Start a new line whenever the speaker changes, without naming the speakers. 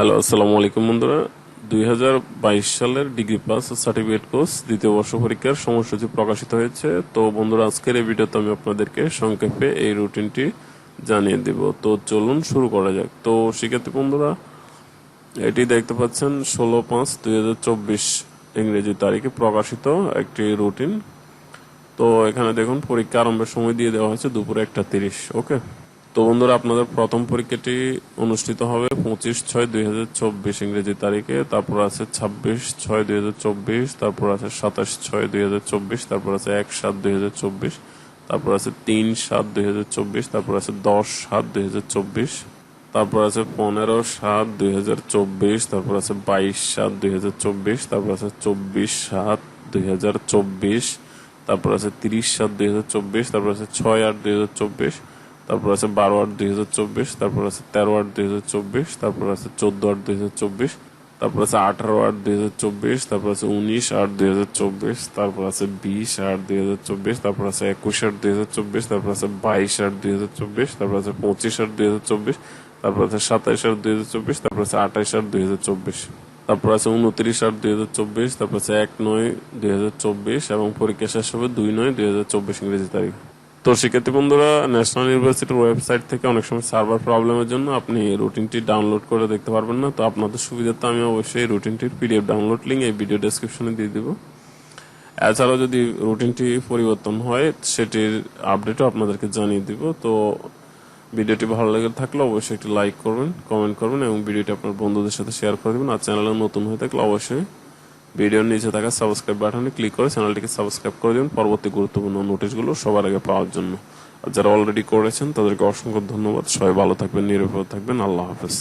Hello, আসসালামু আলাইকুম বন্ধুরা। দুই হাজার বাইশ সালের ডিগ্রি পাস সার্টিফিকেট কোর্স দ্বিতীয় বর্ষ পরীক্ষার সময়সূচি প্রকাশিত হয়েছে। তো বন্ধুরা, আজকের এই ভিডিওতে আমি আপনাদেরকে সংক্ষেপে এই রুটিনটি জানিয়ে দিব। তো চলুন শুরু করা যাক। তো শিক্ষার্থী বন্ধুরা, এটি দেখতে পাচ্ছেন, ষোলো পাঁচ দুই ইংরেজি তারিখে প্রকাশিত একটি রুটিন। তো এখানে দেখুন, পরীক্ষা আরম্ভের সময় দিয়ে দেওয়া হয়েছে দুপুরে একটা তিরিশ, ওকে? তো বন্ধুরা আপনাদের প্রথম পরীক্ষাটি অনুষ্ঠিত হবে পঁচিশ ছয় দুই হাজার চব্বিশ ইংরেজি তারিখে তারপর আছে ছাব্বিশ ছয় দুই হাজার চব্বিশ তারপর আছে সাতাশ ছয় দুই হাজার চব্বিশ তারপর আছে এক সাত দুই হাজার চব্বিশ তারপর আছে তিন সাত দুই হাজার চব্বিশ তারপর আছে দশ সাত দুই হাজার চব্বিশ তারপর আছে পনেরো সাত দুই হাজার চব্বিশ তারপর আছে বাইশ সাত দুই হাজার চব্বিশ তারপর আছে চব্বিশ সাত দুই হাজার চব্বিশ তারপর আছে তিরিশ সাত দুই হাজার চব্বিশ তারপর আছে ছয় আট দুই হাজার চব্বিশ তারপর আছে বারো আট দুই হাজার চব্বিশ তারপর আছে তেরো আট দুই হাজার চব্বিশ তারপর আছে চোদ্দ আট দুই হাজার চব্বিশ তারপর আছে আঠারো আট দুই হাজার চব্বিশ তারপর আছে উনিশ আট দুই হাজার চব্বিশ তারপর আছে বিশ আট দুই হাজার চব্বিশ তারপর আছে একুশ আট দুই হাজার চব্বিশ তারপর আছে বাইশ আট দুই হাজার চব্বিশ তারপর আছে পঁচিশ আট দুই হাজার চব্বিশ তারপর আছে সাতাইশ আট দুই হাজার চব্বিশ তারপর আছে আঠাইশ আট দুই হাজার চব্বিশ তারপর আছে উনত্রিশ আট দুই হাজার চব্বিশ তারপর আছে এক নয় দুই হাজার চব্বিশ এবং পরীক্ষা শেষ হবে দুই নয় দুই হাজার চব্বিশ ইংরেজি তারিখ তো শিক্ষার্থী বন্ধুরা ন্যাশনাল ইউনিভার্সিটির ওয়েবসাইট থেকে অনেক সময় সার্ভার প্রবলেমের জন্য আপনি রুটিনটি ডাউনলোড করে দেখতে পারবেন না। তো আপনাদের সুবিধার্থে আমি অবশ্যই রুটিনটির পিডিএফ ডাউনলোড লিঙ্ক এই ভিডিও ডেসক্রিপশনে দিয়ে দিব। এছাড়াও যদি রুটিনটি পরিবর্তন হয়, সেটির আপডেটও আপনাদেরকে জানিয়ে দিব। তো ভিডিওটি ভালো লেগে থাকলে অবশ্যই একটি লাইক করবেন কমেন্ট করবেন এবং ভিডিওটি আপনার বন্ধুদের সাথে শেয়ার করে দেবেন। আর চ্যানেলে নতুন হয়ে থাকলে অবশ্যই ভিডিওর নিচে থাকা সাবস্ক্রাইব বাটনে ক্লিক করে চ্যানেলটিকে সাবস্ক্রাইব করে দিন। পরবর্তী গুরুত্বপূর্ণ নোটিশগুলো সবার আগে পাওয়ার জন্য। আর যারা অলরেডি করেছেন, তাদেরকে অসংখ্য ধন্যবাদ। সবাই ভালো থাকবেন নিরাপদ থাকবেন। আল্লাহ হাফেজ।